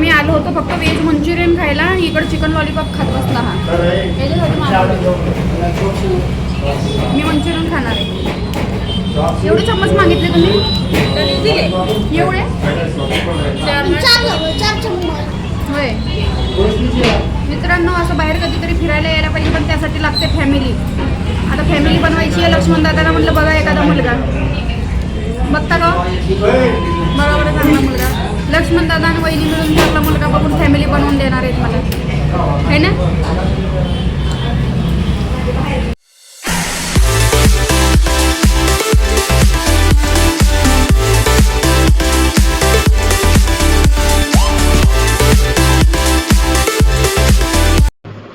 मी आलो होतो फक्त व्हेज मंचुरियन खायला आणि इकडे चिकन लॉलीपॉप खात बसला हा. मी मंचुरियन खाणार आहे. एवढे चम्मच मागितले तुम्ही? एवढे? होय. मित्रांनो असं बाहेर कधीतरी फिरायला यायला पाहिजे पण त्यासाठी लागते फॅमिली आता फॅमिली बनवायची आहे लक्ष्मण दादाला म्हटलं बघा एखादा मुलगा. बघता का बघा बरं चांगला मुलगा. लक्ष्मण दादा आणि वहिनी मिळून चांगला मुलगा बघून फॅमिली बनवून देणार आहेत मला. है ना?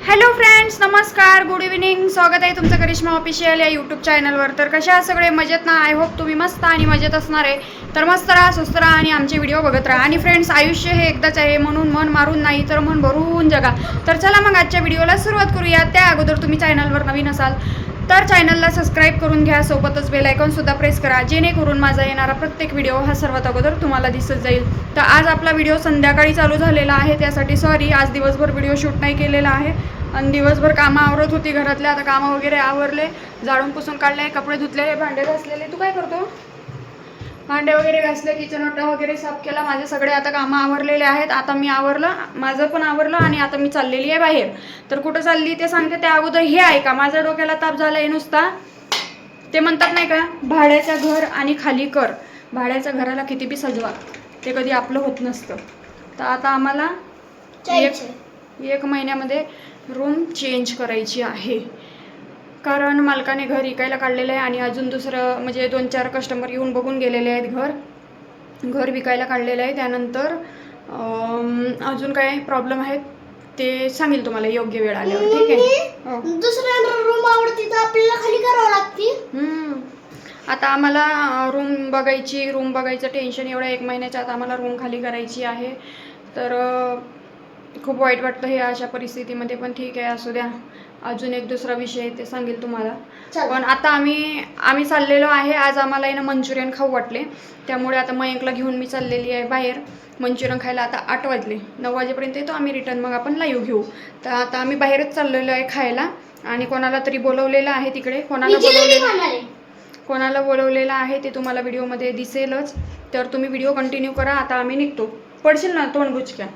हॅलो फ्रेंड्स नमस्कार गुड इव्हिनिंग स्वागत आहे तुमचं करिश्मा ऑफिशियल या यूट्यूब चॅनलवर तर कशा सगळे? मजेत ना? आय होप तुम्ही मस्त आणि मजेत असणार आहे. तर मस्त राहा स्वस्त राहा आणि आमचे व्हिडिओ बघत राहा. आणि फ्रेंड्स आयुष्य हे एकदाच आहे. म्हणून मन मारून नाही तर मन भरून जगा. तर चला मग आजच्या व्हिडिओला सुरुवात करूया. त्या अगोदर तुम्ही चॅनलवर नवीन असाल तर चॅनलला सबस्क्राईब करून घ्या. सोबतच बेलायकॉनसुद्धा प्रेस करा. जेणेकरून माझा येणारा प्रत्येक व्हिडिओ हा सर्वात अगोदर तुम्हाला दिसत जाईल. तर आज आपला व्हिडिओ संध्याकाळी चालू झालेला आहे. त्यासाठी सॉरी आज दिवसभर व्हिडिओ शूट नाही केलेला आहे. आणि दिवसभर कामं आवरत होती घरातल्या आता कामं वगैरे आवरले. जाळून पुसून काढले कपडे धुतले भांडे घासलेले. तू काय करतो? भांडे वगैरे घासले किचन ओटा वगैरे साफ केला माझे सगळे आता कामं आवरलेले आहेत. आता मी आवरलं माझं पण आवरलं आणि आता मी चाललेली आहे बाहेर. तर कुठं चालली ते सांगते त्या अगोदर हे आहे का माझ्या डोक्याला ताप झाला आहे नुसता. ते म्हणतात नाही का भाड्याचं घर आणि खाली कर. भाड्याच्या घराला किती बी सजवा. ते कधी आपलं होत नसतं. तर आता आम्हाला एक एक महिन्यामध्ये रूम चेंज करायची आहे. कारण मालकाने घर इकायला काढलेलं आहे आणि अजून दुसरं म्हणजे दोन चार कस्टमर येऊन बघून गेलेले आहेत घर. घर विकायला काढलेलं आहे. त्यानंतर अजून काय प्रॉब्लेम आहेत ते सांगेल तुम्हाला योग्य वेळ आल्यावर. ठीक आहे? हो. दुसऱ्या रूम आवडती तर आपल्याला खाली करावं लागते. आता आम्हाला रूम बघायची रूम बघायचं टेन्शन एवढं एक महिन्याच्या आत आम्हाला रूम खाली करायची आहे. तर खूप वाईट वाटतं हे अशा परिस्थितीमध्ये पण ठीक आहे असू द्या. अजून एक दुसरा विषय ते सांगेल तुम्हाला. पण आता आम्ही आम्ही चाललेलो आहे आज आम्हाला ना मंचुरियन खाऊ वाटले. त्यामुळे आता मयंकला घेऊन मी चाललेली आहे बाहेर. मंचुरियन खायला आता आठ वाजले. नऊ वाजेपर्यंत येतो आम्ही रिटर्न मग आपण लाईव्ह घेऊ. तर आता आम्ही बाहेरच चाललेलो आहे खायला. आणि कोणाला तरी बोलवलेलं आहे तिकडे. कोणाला बोलवलेलं कोणाला बोलवलेलं आहे ते तुम्हाला व्हिडिओमध्ये दिसेलच. तर तुम्ही व्हिडिओ कंटिन्यू करा. आता आम्ही निघतो. पडशील ना तोंड बुचक्या.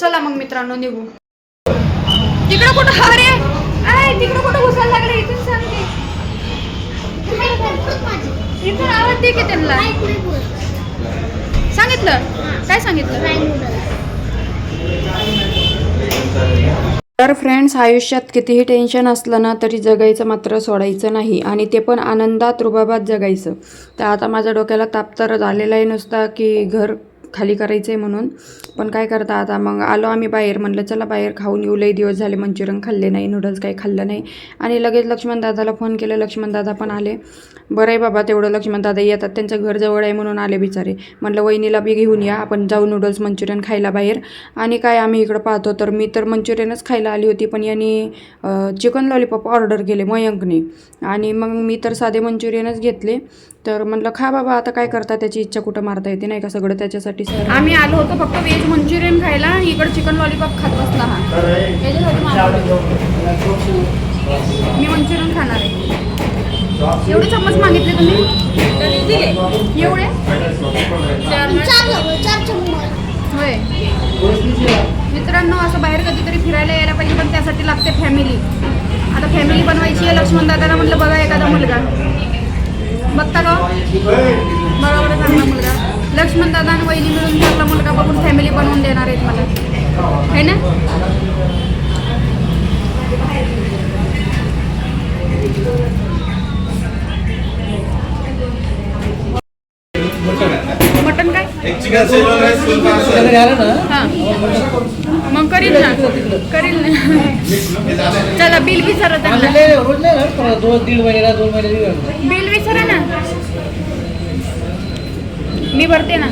चला मग मित्रांनो निघू. तिकडं कुठं? रे. आय तिकडं कुठं घुसायला लागले? इथून सांगते. इथून आवाज दे की त्यांना. सांगितलं? काय सांगितलं? तर फ्रेंड्स आयुष्यात कितीही टेन्शन असलं ना तरी जगायचं मात्र सोडायचं नाही आणि ते पण आनंदात रुबाबात जगायचं. तर आता माझ्या डोक्याला ताप तर झालेला आहे नुसता की घर खाली करायचं आहे म्हणून. पण काय करता आता मग आलो आम्ही बाहेर म्हणलं चला बाहेर खाऊन येऊ लई दिवस झाले मंचुरियन खाल्ले नाही नूडल्स काही खाल्लं नाही. आणि लगेच लक्ष्मण दादाला फोन केलं लक्ष्मण दादा पण आले. बरं आहे बाबा तेवढं लक्ष्मण दादा येतात त्यांचं घर जवळ आहे म्हणून आले बिचारे. म्हणलं वहिनीला बी घेऊन या आपण जाऊ नूडल्स मंचुरियन खायला बाहेर. आणि काय आम्ही इकडं पाहतो तर मी तर मंचुरियनच खायला आली होती पण यांनी चिकन लॉलीपॉप ऑर्डर केले मयंकने. आणि मग मी तर साधे मंचुरियनच घेतले. तर म्हणलं खा बाबा आता काय करता त्याची इच्छा कुठं मारता येते नाही का सगळं? त्याच्यासाठी आम्ही आलो होतो फक्त व्हेज मंचुरियन खायला इकडे चिकन लॉलीपॉप खात बसला हा. मी मंचुरियन खाणार आहे. एवढे चम्मच मागितले तुम्ही? एवढे? होय. मित्रांनो असं बाहेर कधीतरी फिरायला यायला पाहिजे पण त्यासाठी लागते फॅमिली आता फॅमिली बनवायची आहे लक्ष्मण दादाला म्हटलं बघा एखादा मुलगा. बघता का बघा बरं चांगला मुलगा. लक्ष्मण दादा आणि वहिनी मिळून चांगला मुलगा बघून फॅमिली बनवून देणार आहेत मला. है ना? मटन मग करील ना करील ना चला बिल विचारा त्यांना बिल विचारा ना. मी भरते ना.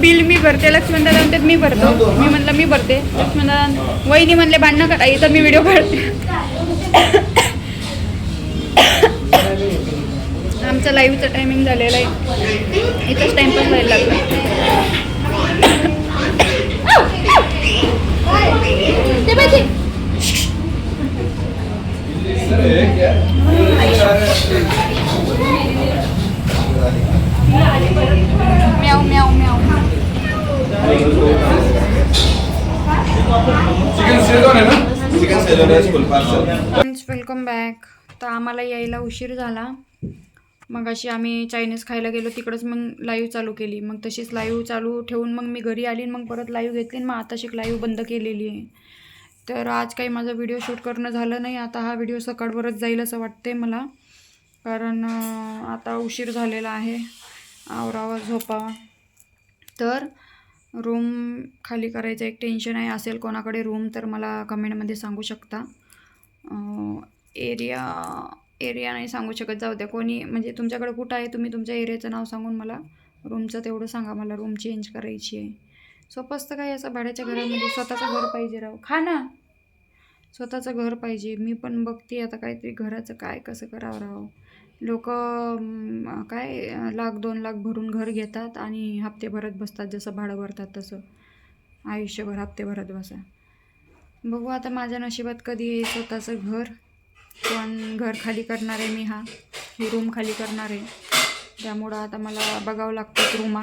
बिल मी भरते लक्ष्मण दादा म्हणतात मी भरतो. मी म्हणलं मी भरते. लक्ष्मण दादा वहिनी म्हणले भांडणं करा इथं मी व्हिडिओ काढते. आमचं लाईव्हचा टायमिंग झालेला आहे. इथंच टाइमपास व्हायला लागला. म्याव वेलकम बॅक तर आम्हाला यायला उशीर झाला. मग अशी आम्ही चायनीज खायला गेलो तिकडंच मग लाईव्ह चालू केली. मग तशीच लाईव्ह चालू ठेवून मग मी घरी आली मग परत लाईव्ह घेतली मग आताशी लाईव्ह बंद केलेली आहे. तर आज काही माझा व्हिडिओ शूट करणं झालं नाही. आता हा व्हिडिओ सकाळवरच जाईल असं वाटते मला. कारण आता उशीर झालेला आहे. आवरावा झोपावा. तर रूम खाली करायचं एक टेन्शन आहे. असेल कोणाकडे रूम तर मला कमेंटमध्ये सांगू शकता. एरिया एरिया नाही सांगू शकत. जाऊ द्या कोणी म्हणजे तुमच्याकडे कुठं आहे तुम्ही तुमच्या एरियाचं नाव सांगून मला रूमचं तेवढं सांगा मला रूम चेंज करायची आहे. सोपं काय असं भाड्याच्या घरामध्ये स्वतःचं घर पाहिजे राव. खा ना. स्वतःचं घर पाहिजे. मी पण बघते आता काहीतरी घराचं काय कसं करावं राव. लोक काय लाख दोन लाख भरून घर घेतात आणि हप्ते भरत बसतात जसं भाडं भरतात तसं. आयुष्यभर हप्ते भरत बसा. बघू आता माझ्या नशिबात कधी येईल स्वतःचं घर. पण घर खाली करणार आहे मी हा. ही रूम खाली करणार आहे. त्यामुळं आता मला बघावं लागतं रूमा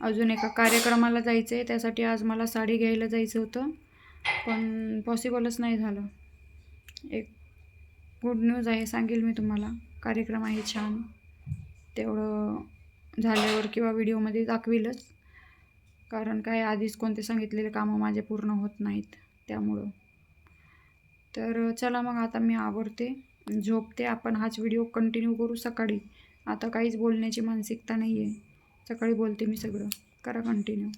अजून एका कार्यक्रमाला जायचं आहे त्यासाठी आज मला साडी घ्यायला जायचं होतं. पण पॉसिबलच नाही झालं. एक गुड न्यूज आहे सांगेल मी तुम्हाला. कार्यक्रम आहे छान. तेवढं झाल्यावर किंवा व्हिडिओमध्ये दाखवीलच. कारण काय आधीच कोणते सांगितलेले कामं माझे पूर्ण होत नाहीत. त्यामुळं. तर चला मग आता मी आवडते झोपते. आपण हाच व्हिडिओ कंटिन्यू करू सकाळी. आता काहीच बोलण्याची मानसिकता नाही आहे सकाळी बोलते मी सगळं. करा कंटिन्यू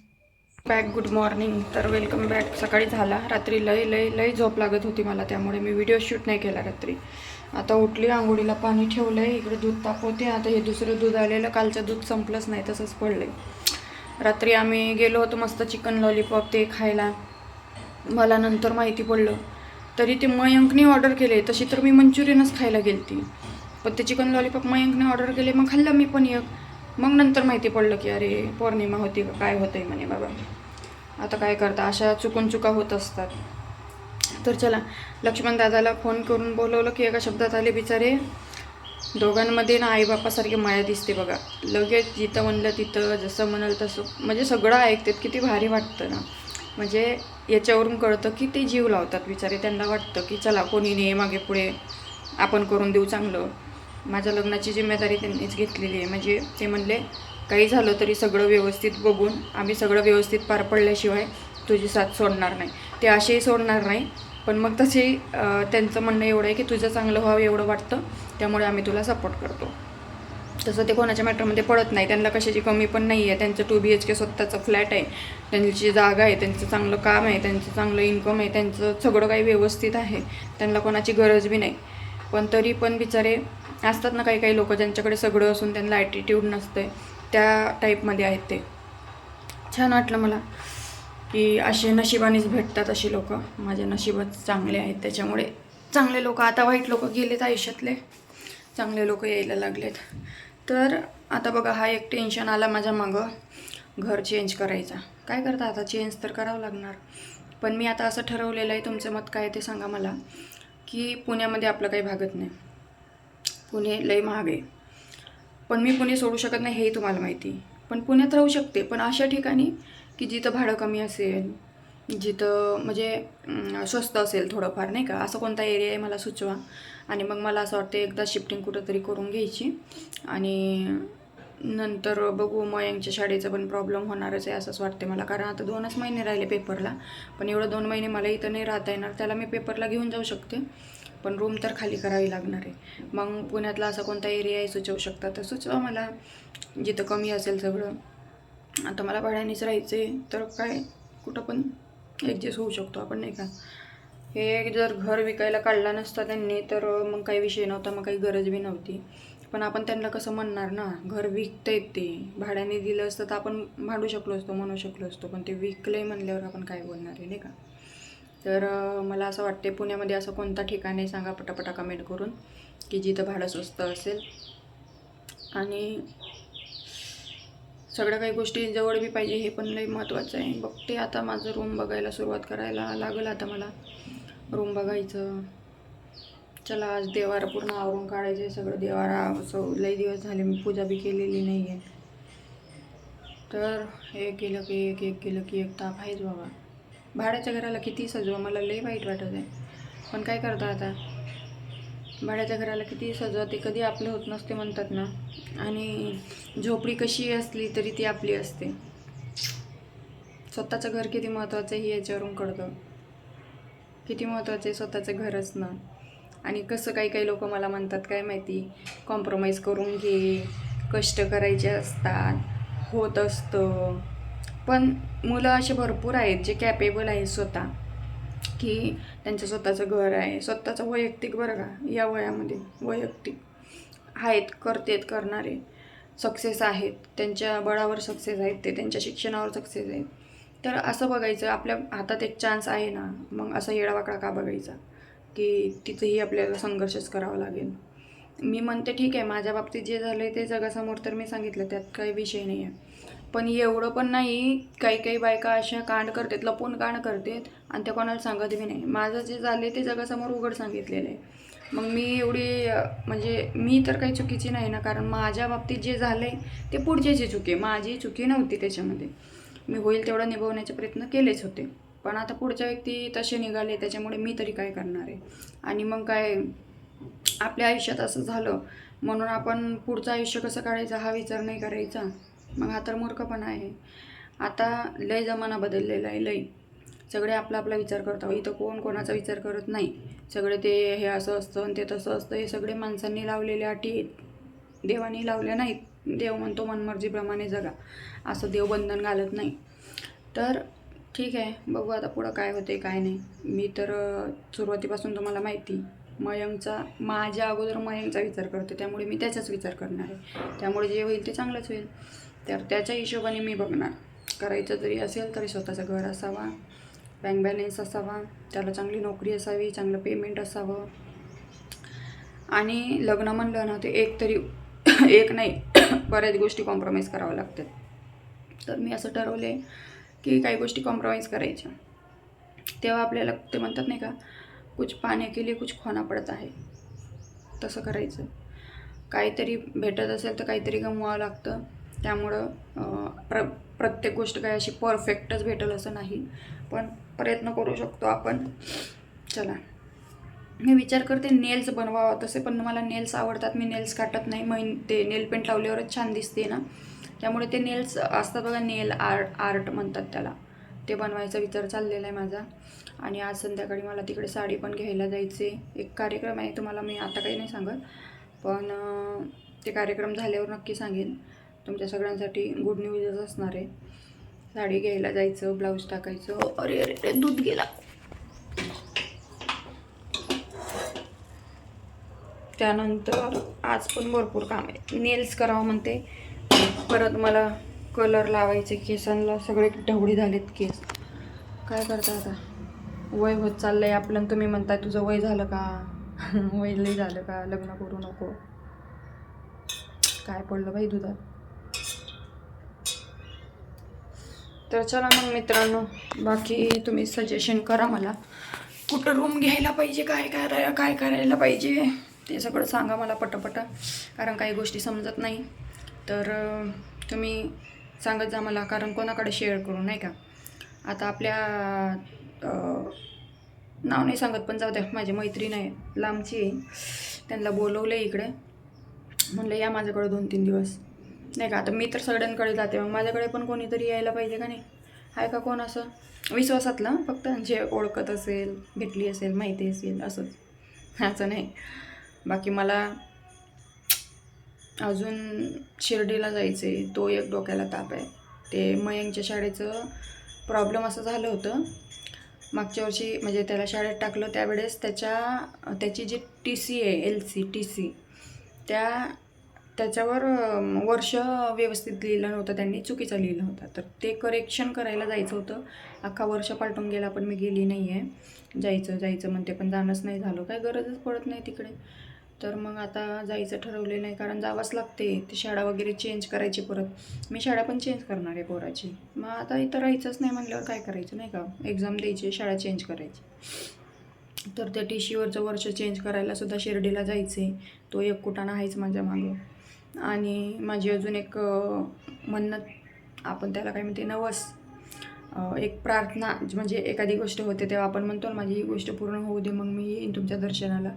बॅक गुड मॉर्निंग तर वेलकम बॅक सकाळी झाला. रात्री लय लय लय झोप लागत होती मला. त्यामुळे मी व्हिडिओ शूट नाही केला रात्री. आता उठली आंघोळीला पाणी ठेवलं आहे इकडे दूध तापवते. आता हे दुसरं दूध आलेलं. कालचं दूध संपलंच नाही तसंच पडलं आहे रात्री आम्ही गेलो होतो मस्त चिकन लॉलीपॉप ते खायला. मला नंतर माहिती पडलं. तरी ते मयंकने ऑर्डर केले. तशी तर मी मंचुरियनच खायला गेलती. पण ते चिकन लॉलीपॉप मयंकने ऑर्डर केले. मग खाल्लं मी पण एक. मग नंतर माहिती पडलं की अरे पौर्णिमा होती का? काय होतंय? म्हणे बाबा आता काय करता? अशा चुकून चुका होत असतात. तर चला लक्ष्मण दादाला फोन करून बोलवलं की एका शब्दात आले बिचारे दोघांमध्ये ना आईबापासारखी माया दिसते बघा. लगेच जिथं म्हणलं तिथं जसं म्हणाल तसं म्हणजे सगळं ऐकतात. किती भारी वाटतं ना. म्हणजे याच्यावरून कळतं की ते जीव लावतात बिचारे. त्यांना वाटतं की चला कोणी ने मागे पुढे आपण करून देऊ चांगलं. माझ्या लग्नाची जिम्मेदारी त्यांनीच घेतलेली आहे. म्हणजे ते म्हणले काही झालं तरी सगळं व्यवस्थित बघून आम्ही सगळं व्यवस्थित पार पडल्याशिवाय तुझी साथ सोडणार नाही. ते असेही सोडणार नाही पण मग तसे त्यांचं म्हणणं एवढं आहे की तुझं चांगलं व्हावं एवढं वाटतं त्यामुळे आम्ही तुला सपोर्ट करतो. तसं ते कोणाच्या मॅटरमध्ये पडत नाही. त्यांना कशाची कमी पण नाही आहे त्यांचं टू बी एच के स्वतःचं फ्लॅट आहे. त्यांची जागा आहे त्यांचं चांगलं काम आहे त्यांचं चांगलं इन्कम आहे त्यांचं सगळं काही व्यवस्थित आहे. त्यांना कोणाची गरज बी नाही. पण तरी पण बिचारे असतात ना काही काही लोक ज्यांच्याकडे सगळं असून त्यांना ॲटिट्यूड नसतं त्या टाईपमध्ये आहेत ते. छान वाटलं मला की असे नशिबानेच भेटतात अशी लोक. माझ्या नशिबच चांगले आहेत. त्याच्यामुळे चांगले लोक आता वाईट लोक गेलेत आयुष्यातले. चांगले लोक यायला लागलेत. तर आता बघा हा एक टेन्शन आला माझ्या मागं. घर चेंज करायचा. काय करता आता? चेंज तर करावं लागणार. पण मी आता असं ठरवलेलं आहे तुमचं मत काय ते सांगा मला की पुण्यामध्ये आपलं काही भागत नाही. पुणे लय महाग आहे. पण मी पुणे सोडू शकत नाही हेही तुम्हाला माहिती पण पुण्यात राहू शकते पण अशा ठिकाणी की जिथं भाडं कमी असेल जिथं म्हणजे स्वस्त असेल थोडंफार नाही का? असं कोणता एरिया आहे मला सुचवा. आणि मग मला असं वाटतं एकदा शिफ्टिंग कुठंतरी करून घ्यायची. आणि नंतर बघू मयंकच्या शाळेचा पण प्रॉब्लेम होणारच आहे असंच वाटते मला. कारण आता दोनच महिने राहिले पेपरला पण एवढं दोन महिने मला इथं नाही राहता येणार. त्याला मी पेपरला घेऊन जाऊ शकते. पण रूम तर खाली करावी लागणार आहे. मग पुण्यातला असा कोणता एरिया आहे सुचवू शकता? तर सुचवा मला. जिथं कमी असेल सगळं. आता मला भाड्यानेच राहायचं आहे तर काय कुठं पण ॲडजस्ट होऊ शकतो आपण नाही का? हे जर घर विकायला काढला नसता त्यांनी तर मग काही विषय नव्हता मग काही गरज बी नव्हती. पण आपण त्यांना कसं म्हणणार ना? घर विकतायत ते. भाड्याने दिलं असतं तर आपण भांडू शकलो असतो म्हणू शकलो असतो पण ते विकले म्हणल्यावर आपण काय बोलणार आहे नाही का? तर मला असं वाटते पुण्यामध्ये असं कोणता ठिकाण आहे सांगा पटापटा कमेंट करून की जिथं भाडं स्वस्त असेल. आणि सगळ्या काही गोष्टी जवळ बी पाहिजे हे पण लई महत्त्वाचं आहे. बघते आता माझं रूम बघायला सुरुवात करायला लागेल आता मला. रूम बघायचं. चला आज देवारा पूर्ण आवरून काढायचे सगळं. देवारा असं लई दिवस झाले मी पूजा बी केलेली नाही आहे तर एक केलं की एक एक केलं की एक ताप आहेच बाबा. भाड्याच्या घराला किती सजवा मला लई वाईट वाटत आहे. पण काय करता आता? भाड्याच्या घराला किती सजवा ते कधी आपलं होत नसते म्हणतात ना. आणि झोपडी कशी असली तरी ती आपली असते. स्वतःचं घर किती महत्त्वाचं हे याच्यावरून कळतं. किती महत्त्वाचं आहे स्वतःचं घर असणं. आणि कसं काही काही लोक मला म्हणतात काय माहिती कॉम्प्रोमाइज करून घे कष्ट करायचे असतात होत असतं. पण मुलं असे भरपूर आहेत जे कॅपेबल आहेत स्वतः की त्यांचं स्वतःचं घर आहे. स्वतःचं वैयक्तिक बरं का या वयामध्ये वैयक्तिक. आहेत करतेत करणारे. सक्सेस आहेत. त्यांच्या बळावर सक्सेस आहेत ते त्यांच्या शिक्षणावर सक्सेस आहेत. तर असं बघायचं आपल्या हातात एक चान्स आहे ना मग असा येडावाकडा का बघायचा? की तिथंही आपल्याला संघर्षच करावा लागेल. मी म्हणते ठीक आहे माझ्या बाबतीत जे झालं आहे ते जगासमोर तर मी सांगितलं त्यात काही विषय नाही आहे पण एवढं पण नाही काही काही बायका अशा कांड करतात लपून कांड करतात आणि त्या कोणाला सांगत बी नाही. माझं जे झाले ते जगासमोर उघड सांगितलेलं आहे मग मी एवढी म्हणजे मी तर काही चुकीची नाही ना कारण माझ्या बाबतीत जे झालं आहे ते पुढच्याची चुकी आहे. माझी चुकी नव्हती त्याच्यामध्ये. मी होईल तेवढं निभवण्याचे प्रयत्न केलेच होते. पण आता पुढच्या व्यक्ती तसे निघाले त्याच्यामुळे मी तरी काय करणार आहे? आणि मग काय आपल्या आयुष्यात असं झालं म्हणून आपण पुढचं आयुष्य कसं काढायचं हा विचार नाही करायचा. मग हा तर मूर्खपणा आहे. आता लय जमाना बदललेला आहे लय. सगळे आपला आपला विचार करतात इथं कोण कोणाचा विचार करत नाही. सगळे ते हे असं असतं आणि ते तसं असतं हे सगळे माणसांनी लावलेल्या अटी देवानी लावल्या नाहीत. देव म्हणतो मनमर्जीप्रमाणे जगा. असं देव बंधन घालत नाही. तर ठीक आहे बघू आता पुढं काय होते काय नाही. मी तर सुरुवातीपासून तुम्हाला माहिती मयंकचा माझ्या अगोदर मयंकचा विचार करते त्यामुळे मी त्याचाच विचार करणार आहे. त्यामुळे जे होईल ते चांगलंच होईल. तर त्याच्या हिशोबाने मी बघणार. करायचं जरी असेल तरी स्वतःचं घर असावा बँक बॅलेन्स असावा त्याला चांगली नोकरी असावी चांगलं पेमेंट असावं. आणि लग्न म्हणलं ना ते एक तरी एक नाही बऱ्याच गोष्टी कॉम्प्रोमाइज कराव्या लागतात. तर मी असं ठरवले की काही गोष्टी कॉम्प्रोमाइज करायच्या. तेव्हा आपल्याला ते म्हणतात नाही का कुछ पाने के लिए कुछ खोना पडत आहे. तसं करायचं. काहीतरी भेटत असेल तर काहीतरी गमवावं लागतं. त्यामुळं प्र प्रत्येक गोष्ट काय अशी परफेक्टच भेटेल असं नाही. पण प्रयत्न करू शकतो आपण. चला. मी विचार करते नेल्स बनवावं. तसे पण मला नेल्स आवडतात. मी नेल्स काटत नाही. मग ते नेल पेंट लावल्यावरच छान दिसते ना. त्यामुळे ते नेल्स असतात बघा नेल आर्ट आर्ट म्हणतात त्याला. ते बनवायचा विचार चाललेला आहे माझा. आणि आज संध्याकाळी मला तिकडे साडी पण घ्यायला जायचे. एक कार्यक्रम आहे तुम्हाला मी आता काही नाही सांगत. पण ते कार्यक्रम झाल्यावर नक्की सांगेन. तुमच्या सगळ्यांसाठी गुड न्यूजच असणार आहे. साडी घ्यायला जायचं ब्लाऊज टाकायचं. अरे अरे दूध गेला. त्यानंतर आज पण भरपूर काम आहे. नेल्स करावं म्हणते. परत मला कलर लावायचे केसांना सगळे ढवळी झालेत केस. काय करता आता? वय होत चाललंय आपलं तुम्ही म्हणताय तुझं वय झालं का? वय लय झालं का? लग्न करू नको. काय पडलं बाई दुधात? तर चला मग मित्रांनो बाकी तुम्ही सजेशन करा मला. कुठं रूम घ्यायला पाहिजे? काय करायला काय करायला पाहिजे? ते सगळं सांगा मला पटापट कारण काही गोष्टी समजत नाही. तर तुम्ही सांगत जा मला कारण कोणाकडे शेअर करू नाही का? आता आपल्या नाव नाही सांगत पण जाऊ द्या माझी मैत्रीण आहे लांबची आहे. त्यांना बोलवलं आहे इकडे. म्हणलं या माझ्याकडे दोन तीन दिवस. नाही का आता मी तर सगळ्यांकडे जाते मग माझ्याकडे पण कोणीतरी यायला पाहिजे का नाही? आहे का कोण असं? विश्वासातलं फक्त जे ओळखत असेल भेटली असेल माहिती असेल असंच. असं नाही. बाकी मला अजून शिर्डीला जायचं आहे तो एक डोक्याला ताप आहे. ते मयंकच्या शाळेचं प्रॉब्लेम असं झालं होतं. मागच्या वर्षी म्हणजे त्याला शाळेत टाकलं त्यावेळेस त्याच्या त्याची जी टी सी आहे एल सी टी सी त्या त्याच्यावर वर्ष व्यवस्थित लिहिलं नव्हतं त्यांनी चुकीचं लिहिलं होतं. तर ते करेक्शन करायला जायचं होतं. अख्खा वर्ष पालटून गेला पण मी गेली नाही आहे जायचं जायचं म्हणते पण जाणंच नाही झालं. काय गरजच पडत नाही तिकडे. तर मग आता जायचं ठरवलेलं नाही कारण जावंच लागते ती शाळा वगैरे चेंज करायची परत. मी शाळा पण चेंज करणार आहे पोराची. मग आता इथं राहायचंच नाही म्हणल्यावर काय करायचं नाही का? एक्झाम द्यायची शाळा चेंज करायची. तर त्या टी सीवरचं वर्ष चेंज करायला सुद्धा शिर्डीला जायचे तो एक कुटाणा आहेच माझ्या मागं. आणि माझी अजून एक म्हणणं आपण त्याला काय म्हणते नवस. एक प्रार्थना म्हणजे एखादी गोष्ट होते तेव्हा आपण म्हणतो ना माझी ही गोष्ट पूर्ण होऊ दे मग मी येईन तुमच्या दर्शनाला.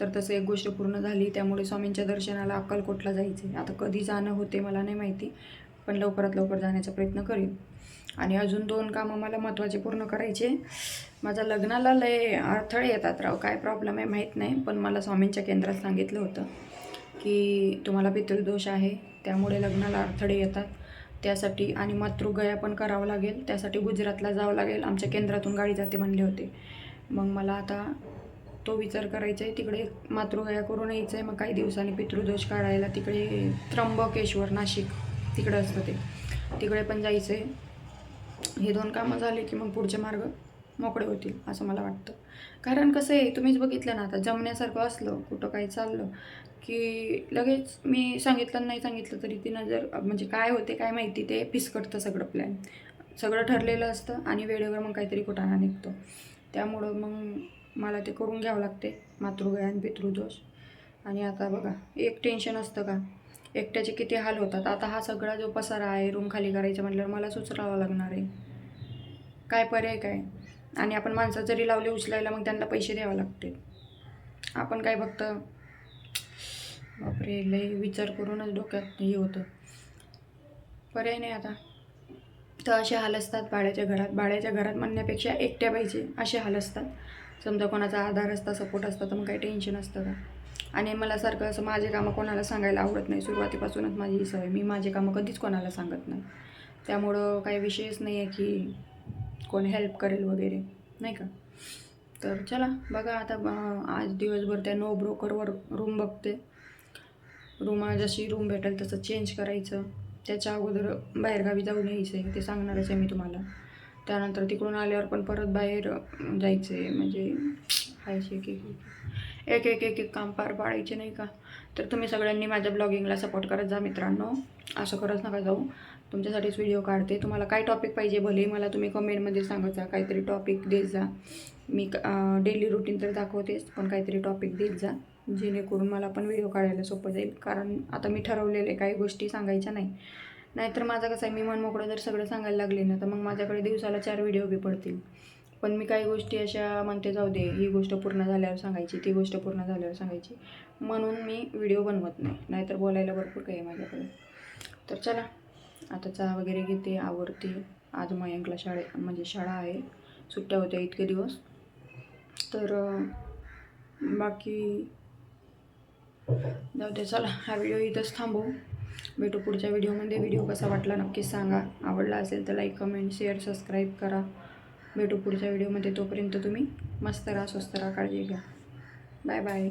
तर तसं एक गोष्ट पूर्ण झाली त्यामुळे स्वामींच्या दर्शनाला अक्कलकोटला जायचे. आता कधी जाणं होते मला नाही माहिती पण लवकरात लवकर जाण्याचा प्रयत्न करीन. आणि अजून दोन कामं मला महत्त्वाचे पूर्ण करायचे. माझ्या लग्नाला लय अडथळे येतात राव काय प्रॉब्लेम आहे माहीत नाही पण मला स्वामींच्या केंद्रात सांगितलं होतं की तुम्हाला पितृदोष आहे त्यामुळे लग्नाला अडथळे येतात. त्यासाठी आणि मातृगया पण करावं लागेल. त्यासाठी गुजरातला जावं लागेल. आमच्या केंद्रातून गाडी जाते म्हणले होते. मग मला आता तो विचार करायचा आहे तिकडे मातृगया करून यायचं आहे मग काही दिवसांनी पितृदोष काढायला तिकडे त्र्यंबकेश्वर नाशिक तिकडे असतं ते. तिकडे पण जायचं आहे हे दोन कामं झाले की मग पुढचे मार्ग. मोकळे होतील असं मला वाटतं. कारण कसं आहे तुम्हीच बघितलं ना आता जमण्यासारखं असलं कुठं काही चाललं की लगेच मी सांगितलं नाही सांगितलं तरी ती नजर म्हणजे काय होते काय माहिती ते फिसकटतं सगळं प्लॅन सगळं ठरलेलं असतं आणि वेळेवर मग काहीतरी कुठाना निघतो. त्यामुळं मग मला ते करून घ्यावं लागते मातृगयान पितृदोष आणि आता बघा एक टेन्शन असतं का? एकट्याचे किती हाल होतात. आता हा सगळा जो पसारा आहे रूम खाली करायचा म्हटल्यावर मला सुचरावं लागणार आहे. काय पर्याय काय? आणि आपण माणसं जरी लावले उचलायला मग त्यांना पैसे द्यावे लागते आपण काय फक्त बापरे लय विचार करूनच डोक्यात हे होतं. पर्याय नाही आता. तर असे हाल असतात बाळ्याच्या घरात. बाळ्याच्या घरात म्हणण्यापेक्षा एकट्या पाहिजे असे हाल असतात. समजा कोणाचा आधार असता सपोर्ट असता तर मग काही टेन्शन असतं का? आणि मला सारखं असं माझे कामं कोणाला सांगायला आवडत नाही. सुरुवातीपासूनच माझी ही सवय. मी माझे कामं कधीच कोणाला सांगत नाही. त्यामुळं काही विषयच नाही आहे की कोण हेल्प करेल वगैरे नाही का? तर चला बघा आता आज दिवसभर त्या नो ब्रोकरवर रूम बघते. रूम जशी रूम भेटेल तसं चेंज करायचं. त्याच्या अगोदर बाहेरगावी जाऊन यायचं आहे ते सांगणारच आहे मी तुम्हाला. त्यानंतर तिकडून आल्यावर पण परत बाहेर जायचं आहे म्हणजे खायचे एक एक एक एक एक एक काम पार पाडायचे नाही का? तर तुम्ही सगळ्यांनी माझ्या ब्लॉगिंगला सपोर्ट करत जा मित्रांनो. असं करत नका जाऊ. तुमच्यासाठीच व्हिडिओ काढते. तुम्हाला काय टॉपिक पाहिजे भले मला तुम्ही कमेंटमध्ये सांगत जा. काहीतरी टॉपिक देत जा. मी डेली रुटीन तर दाखवतेच पण काहीतरी टॉपिक देत जा. जेणेकरून मला पण व्हिडिओ काढायला सोपं जाईल. कारण आता मी ठरवलेले काही गोष्टी सांगायच्या नाही. नाहीतर माझं कसं आहे मी मन मोकळं जर सगळं सांगायला लागले ना तर मग माझ्याकडे दिवसाला चार व्हिडिओ बी पडतील. पण मी काही गोष्टी अशा म्हणते जाऊ दे ही गोष्ट पूर्ण झाल्यावर सांगायची ती गोष्ट पूर्ण झाल्यावर सांगायची. म्हणून मी व्हिडिओ बनवत नाही. नाहीतर बोलायला भरपूर काही आहे माझ्याकडे. तर चला. आता चहा वगैरे घेते आवडते आज मयंकला शाळे म्हणजे शाळा आहे. सुट्ट्या होत्या इतके दिवस. तर बाकी जाऊ दे चला हा व्हिडिओ इथंच थांबू. भेटू पुढच्या व्हिडिओमध्ये. व्हिडिओ कसा वाटला नक्कीच सांगा. आवडला असेल तर लाईक कमेंट शेअर सबस्क्राईब करा. भेटू पुढच्या व्हिडिओमध्ये. तोपर्यंत तुम्ही मस्त राहा स्वस्त राहा काळजी घ्या. Bye bye